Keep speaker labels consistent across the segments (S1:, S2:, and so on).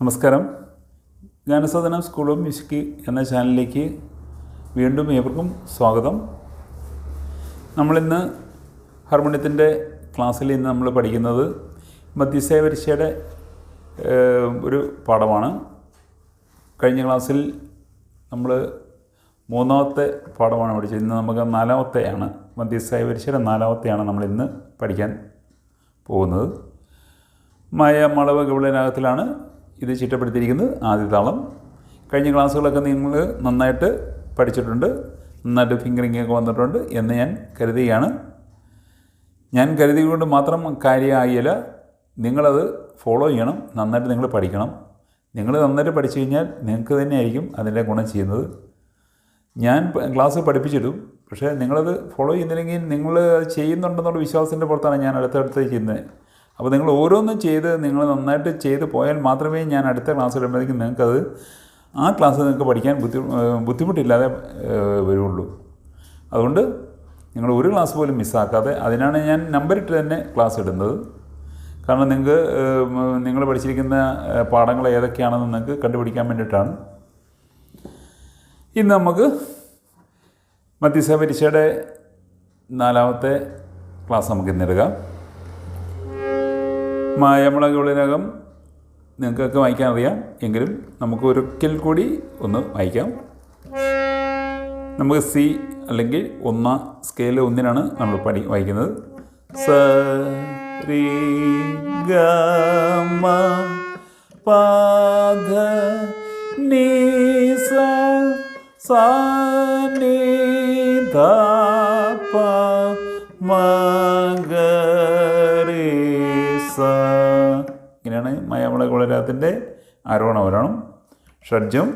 S1: നമസ്കാരം. ജ്ഞാനസാധന school of music എന്ന ചാനലിലേക്ക് വീണ്ടും ഏവർക്കും സ്വാഗതം. നമ്മളിന്ന് ഹാർമോണിയത്തിന്റെ ക്ലാസ്സിൽ ഇന്ന് നമ്മൾ പഠിക്കുന്നത് മധ്യസ്ഥ പരീക്ഷയുടെ ഒരു പാഠമാണ്. കഴിഞ്ഞ ക്ലാസ്സിൽ നമ്മൾ മൂന്നാമത്തെ പാഠമാണ് പഠിച്ചത്. ഇന്ന് നമുക്ക് നാലാമത്തെയാണ് മധ്യസ്ഥായ പരീക്ഷയുടെ നാലാമത്തെയാണ് നമ്മൾ ഇന്ന് പഠിക്കാൻ പോകുന്നത്. മായ മളവ് ഗൗളരാഗത്തിലാണ് ഇത് ചിട്ടപ്പെടുത്തിയിരിക്കുന്നത് ആദ്യ താളം കഴിഞ്ഞ ക്ലാസ്സുകളൊക്കെ നിങ്ങൾ നന്നായിട്ട് പഠിച്ചിട്ടുണ്ട്. നന്നായിട്ട് ഫിംഗറിംഗ് ഒക്കെ വന്നിട്ടുണ്ട് എന്ന് ഞാൻ കരുതുകയാണ്. ഞാൻ കരുതിയത് മാത്രം കാര്യമായില്ല. നിങ്ങളത് ഫോളോ ചെയ്യണം. നന്നായിട്ട് നിങ്ങൾ പഠിക്കണം. നിങ്ങൾ നന്നായിട്ട് പഠിച്ചു കഴിഞ്ഞാൽ നിങ്ങൾക്ക് തന്നെയായിരിക്കും അതിന്റെ ഗുണം ചെയ്യുന്നത്. ഞാൻ ക്ലാസ് പഠിപ്പിച്ചിടും. പക്ഷേ നിങ്ങളത് ഫോളോ ചെയ്യുന്നില്ലെങ്കിൽ നിങ്ങൾ അത് ചെയ്യുന്നുണ്ടെന്നുള്ള വിശ്വാസത്തിന്റെ പുറത്താണ് ഞാൻ അടുത്തടുത്ത് ചെയ്യുന്നത്. അപ്പോൾ നിങ്ങൾ ഓരോന്നും ചെയ്ത് നിങ്ങൾ നന്നായിട്ട് ചെയ്ത് പോയാൽ മാത്രമേ ഞാൻ അടുത്ത ക്ലാസ് വരുമ്പോഴത്തേക്കും നിങ്ങൾക്കത് ആ ക്ലാസ് നിങ്ങൾക്ക് പഠിക്കാൻ ബുദ്ധി ബുദ്ധിമുട്ടില്ലാതെ വരുള്ളൂ. അതുകൊണ്ട് നിങ്ങൾ ഒരു ക്ലാസ് പോലും മിസ്സാക്കാതെ അതിനാണ് ഞാൻ നമ്പർ ഇട്ട് തന്നെ ക്ലാസ് ഇടുന്നത്. കാരണം നിങ്ങൾക്ക് നിങ്ങൾ പഠിച്ചിരിക്കുന്ന പാഠങ്ങൾ ഏതൊക്കെയാണെന്ന് നിങ്ങൾക്ക് കണ്ടുപിടിക്കാൻ വേണ്ടിയിട്ടാണ്. ഇന്ന് നമുക്ക് മധ്യസ്ഥ പരീക്ഷയുടെ നാലാമത്തെ ക്ലാസ് നമുക്ക് ഇന്നെടുക്കാം മായമുളകുള്ളിനകം നിങ്ങൾക്കൊക്കെ വായിക്കാൻ അറിയാം. എങ്കിലും നമുക്ക് ഒരിക്കൽ കൂടി ഒന്ന് വായിക്കാം. നമുക്ക് സി അല്ലെങ്കിൽ ഒന്നാം സ്കെയിൽ ഒന്നിനാണ് നമ്മൾ പഠി വായിക്കുന്നത്. സ രി ഗ മ പ ധ നി സ ധ ഇങ്ങനെയാണ് മയമള കുളരാത്തിന്റെ ആരോണവരണം ഷഡ്ജം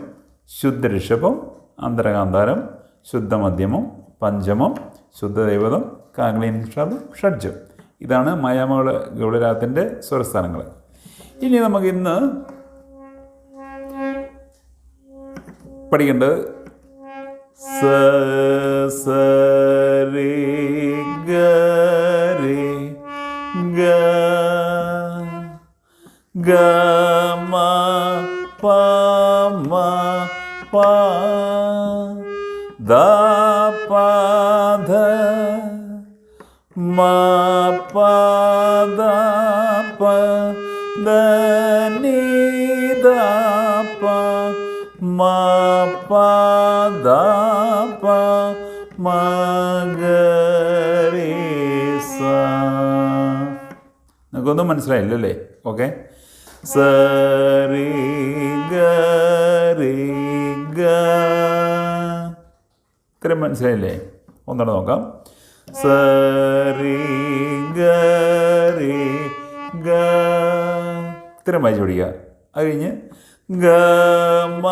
S1: ശുദ്ധ ഋഷഭം അന്തരകാന്താരം ശുദ്ധമധ്യമം പഞ്ചമം ശുദ്ധദൈവതം കാംഗ്ലീൻ നിഷാദം ഷഡ്ജം. ഇതാണ് മയമള ഗൗളരാത്തിന്റെ സ്വരസ്ഥാനങ്ങൾ ഇനി നമുക്ക് ഇന്ന് പഠിക്കേണ്ടത് സ സ ഗ ഗ മ പ മ പ ദ പ ധ മ പ ദ പ ദ നി ദ പ മ പ ദ പ മ ഗ രി സ. നിങ്ങൾക്കൊന്നും മനസ്സിലായില്ലല്ലേ? ഓക്കെ. സ രി ഗ രി ഗ ഇത്രയും മനസ്സിലായില്ലേ? ഒന്നുകൂടെ നോക്കാം. സരി ഗരി ഇത്രയും വായിച്ചു പിടിക്കുക അത് കഴിഞ്ഞ് ഗ മ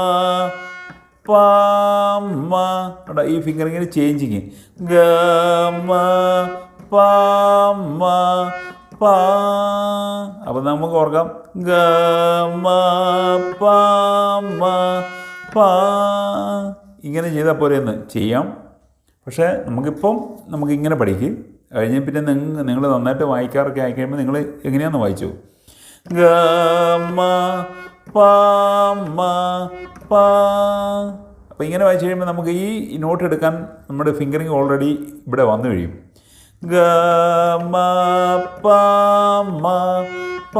S1: ഈ ഫിംഗർ ഇങ്ങനെ ചേഞ്ചിങ് ഗ മ പ അപ്പം നമുക്ക് ഓർക്കാം. ഗ മ പ മ പ. ഇങ്ങനെ ചെയ്താൽ പോരെയെന്ന് ചെയ്യാം. പക്ഷേ നമുക്കിപ്പം നമുക്ക് ഇങ്ങനെ പഠിക്കും. കഴിഞ്ഞ് പിന്നെ നിങ്ങൾ നിങ്ങൾ നന്നായിട്ട് വായിക്കാറൊക്കെ ആയി കഴിയുമ്പോൾ നിങ്ങൾ എങ്ങനെയാണെന്ന് വായിച്ചു? ഗ മ പ മ പ. അപ്പോൾ ഇങ്ങനെ വായിച്ചു കഴിയുമ്പോൾ നമുക്ക് ഈ നോട്ട് എടുക്കാൻ നമ്മുടെ ഫിംഗറിങ് ഓൾറെഡി ഇവിടെ വന്നു കഴിയും. ഗ മ പ മ പ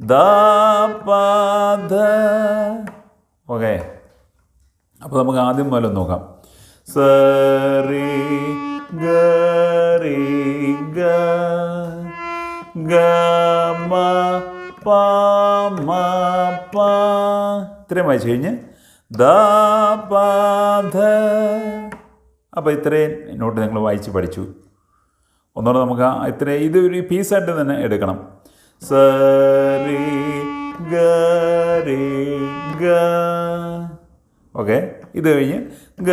S1: ദ പ ധ. ഓക്കെ. അപ്പോൾ നമുക്ക് ആദ്യം മുതൽ നോക്കാം. സ റി ഗ റി ഗ. ഗ മ പ മ പ. ഇത്രയും വായിച്ചു കഴിഞ്ഞ്. ദ പ ധ. അപ്പോൾ ഇത്രയും നോട്ട് നിങ്ങൾ വായിച്ച് പഠിച്ചു. ഒന്നുകൂടെ നമുക്ക് ഇത്രയും ഇത് ഒരു പീസായിട്ട് തന്നെ എടുക്കണം. സരി ഗ ഗ. ഓക്കെ ഇത് കഴിഞ്ഞ് ഗ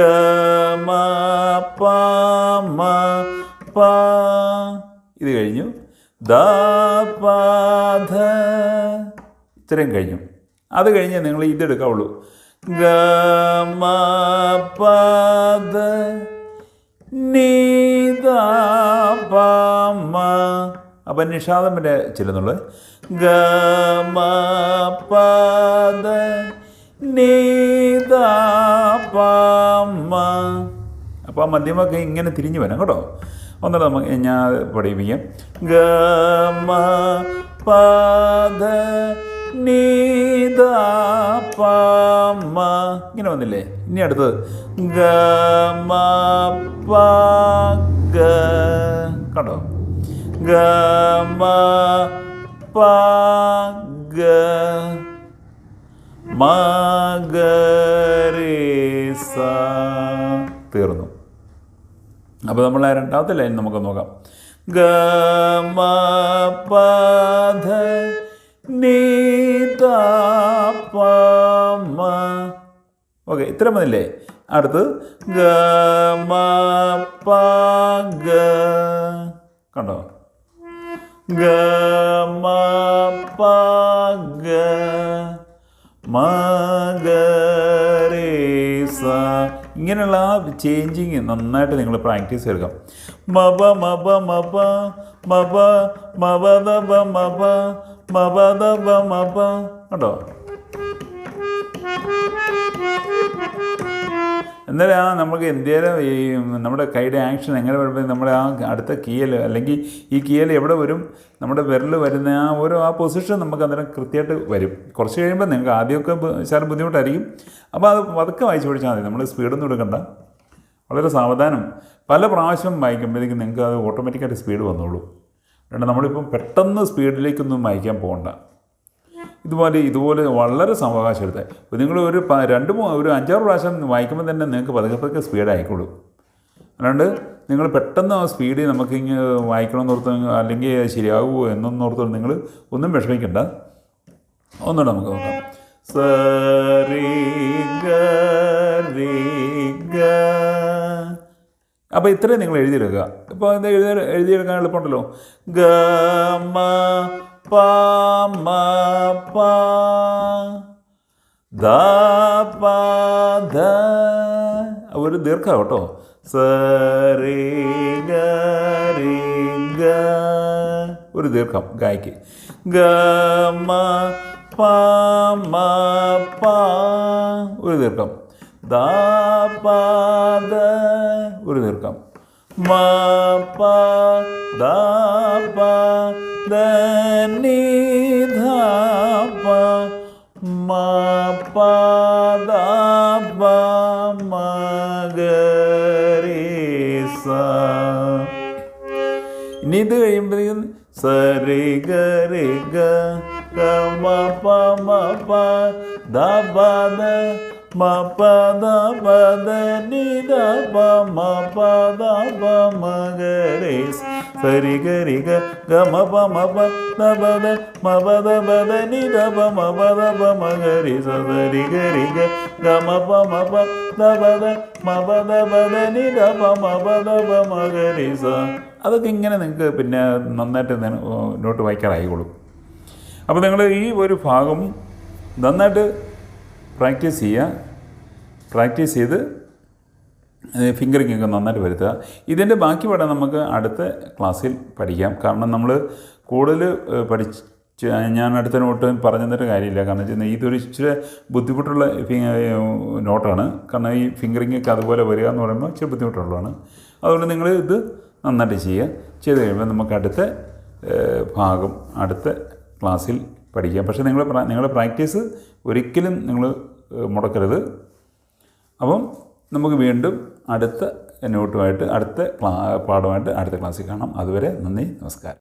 S1: മ പ മ പ. ഇത് കഴിഞ്ഞു. ദ പ ധ. ഇത്രയും കഴിഞ്ഞു. അത് കഴിഞ്ഞ് നിങ്ങൾ ഇതെടുക്കാവുള്ളൂ ഗ മ പ ധ. നീ ദ പ മ അപ്പം നിഷാദം വരെ ചെല്ലുന്നുള്ളു ഗമപദ നീതാപമ. അപ്പോൾ ആ മധ്യമൊക്കെ ഇങ്ങനെ തിരിഞ്ഞു വരാം കേട്ടോ. ഒന്നുകൂടെ നമുക്ക് ഞാൻ പഠിപ്പിക്കാം. ഗ പദ നീത ഇങ്ങനെ വന്നില്ലേ? ഇനി അടുത്തത്. ഗ മ പ ഗ കണ്ടോ? ഗ മ പ ഗ മ ഗ തീർന്നു. അപ്പോൾ നമ്മൾ രണ്ടാമത്തെ ലൈൻ നമുക്ക് നോക്കാം. ഗ മ പ ഓക്കെ ഇത്ര മതില്ലേ അടുത്ത് ഗ മ പ ഗ കണ്ടോ? ഗ മ പ ഗ മ ഇങ്ങനെയുള്ള ആ ചേഞ്ചിങ് നന്നായിട്ട് നിങ്ങൾ പ്രാക്ടീസ് എടുക്കാം. മബ മബ മബ മബ മബ ദബ മബ മബ ദബ മബ കണ്ടോ? എന്നാലും ആ നമുക്ക് എന്തേലും ഈ നമ്മുടെ കൈയുടെ ആക്ഷൻ എങ്ങനെ വരുമ്പോൾ നമ്മുടെ ആ അടുത്ത കീയൽ അല്ലെങ്കിൽ ഈ കീയൽ എവിടെ വരും? നമ്മുടെ വിരൽ വരുന്ന ആ ഓരോ ആ പൊസിഷൻ നമുക്ക് അന്നേരം കൃത്യമായിട്ട് വരും. കുറച്ച് കഴിയുമ്പോൾ നിങ്ങൾക്ക് ആദ്യമൊക്കെ ശകലം ബുദ്ധിമുട്ടായിരിക്കും. അപ്പോൾ അത് പതുക്കെ വായിച്ചു പഠിച്ചാൽ മതി. നമ്മൾ സ്പീഡൊന്നും എടുക്കണ്ട. വളരെ സാവധാനം. പല പ്രാവശ്യം വായിക്കുമ്പോഴേക്കും നിങ്ങൾക്ക് അത് ഓട്ടോമാറ്റിക്കായിട്ട് സ്പീഡ് വന്നോളൂ. അതുകൊണ്ട് നമ്മളിപ്പം പെട്ടെന്ന് സ്പീഡിലേക്കൊന്നും വായിക്കാൻ പോകണ്ട. ഇതുപോലെ ഇതുപോലെ വളരെ സാവകാശം എടുത്തത് അപ്പോൾ നിങ്ങൾ ഒരു രണ്ട് ഒരു അഞ്ചാറ് പ്രാവശ്യം വായിക്കുമ്പോൾ തന്നെ നിങ്ങൾക്ക് പതുക്കെ പതുക്കെ സ്പീഡ് ആയിക്കോളൂ. അല്ലാണ്ട് നിങ്ങൾ പെട്ടെന്ന് ആ സ്പീഡിൽ നമുക്ക് ഇങ്ങനെ വായിക്കണമെന്ന് ഓർത്ത് അല്ലെങ്കിൽ ശരിയാകുമോ എന്നൊന്നും ഓർത്ത് നിങ്ങൾ ഒന്നും വിഷമിക്കണ്ട. ഒന്നുകൂടെ നമുക്ക് നോക്കാം. അപ്പോൾ ഇത്രയും നിങ്ങൾ എഴുതിയെടുക്കുക. ഇപ്പോൾ എന്താ എഴുതി എഴുതിയെടുക്കാൻ എളുപ്പമുണ്ടല്ലോ. ഗ പ മ പ ദ പ ധ ഒരു ദീർഘ കേട്ടോ. സരി ഗ രി ഗ. ഒരു ദീർഘം ഗായ്ക്ക്. ഗ മ പ മ പ. ഒരു ദീർഘം. ദ പ ദ. ഒരു ദീർഘം. മ പ ദ പ ദ നി ധ പ മ പ ദ പ മ ഗ രേ സ ഇനി ഇത് കഴിയുമ്പോഴേക്കും സരി ഗ രി ഗ ഗ മ പ മ പ ദ അതൊക്കെ ഇങ്ങനെ നിങ്ങൾക്ക് പിന്നെ നന്നായിട്ട് നോട്ട് വായിക്കാറായിക്കോളും. അപ്പോൾ നിങ്ങൾ ഈ ഒരു ഭാഗം നന്നായിട്ട് പ്രാക്ടീസ് ചെയ്യുക. പ്രാക്ടീസ് ചെയ്ത് ഫിംഗറിംഗ് ഒക്കെ നന്നായിട്ട് വരുത്തുക. ഇതിന്റെ ബാക്കി പാഠം നമുക്ക് അടുത്ത ക്ലാസ്സിൽ പഠിക്കാം. കാരണം നമ്മൾ കൂടുതൽ പഠിച്ച് ഞാൻ അടുത്ത നോട്ട് പറഞ്ഞു തന്നിട്ട് കാര്യമില്ല. കാരണം വെച്ചാൽ ഇതൊരു ഇച്ചിരി ബുദ്ധിമുട്ടുള്ള നോട്ടാണ്. കാരണം ഈ ഫിംഗറിംഗ് ഒക്കെ അതുപോലെ വരിക എന്ന് പറയുമ്പോൾ ഇച്ചിരി ബുദ്ധിമുട്ടുള്ളതാണ്. അതുകൊണ്ട് നിങ്ങൾ ഇത് നന്നായിട്ട് ചെയ്യുക. ചെയ്ത് കഴിയുമ്പോൾ നമുക്ക് അടുത്ത ഭാഗം അടുത്ത ക്ലാസ്സിൽ പഠിക്കാം. പക്ഷേ നിങ്ങൾ നിങ്ങളുടെ പ്രാക്ടീസ് ഒരിക്കലും നിങ്ങൾ മുടക്കരുത്. അപ്പം നമുക്ക് വീണ്ടും അടുത്ത നോട്ടുമായിട്ട് അടുത്ത പാഠമായിട്ട് അടുത്ത ക്ലാസ്സിൽ കാണാം. അതുവരെ നന്ദി നമസ്കാരം.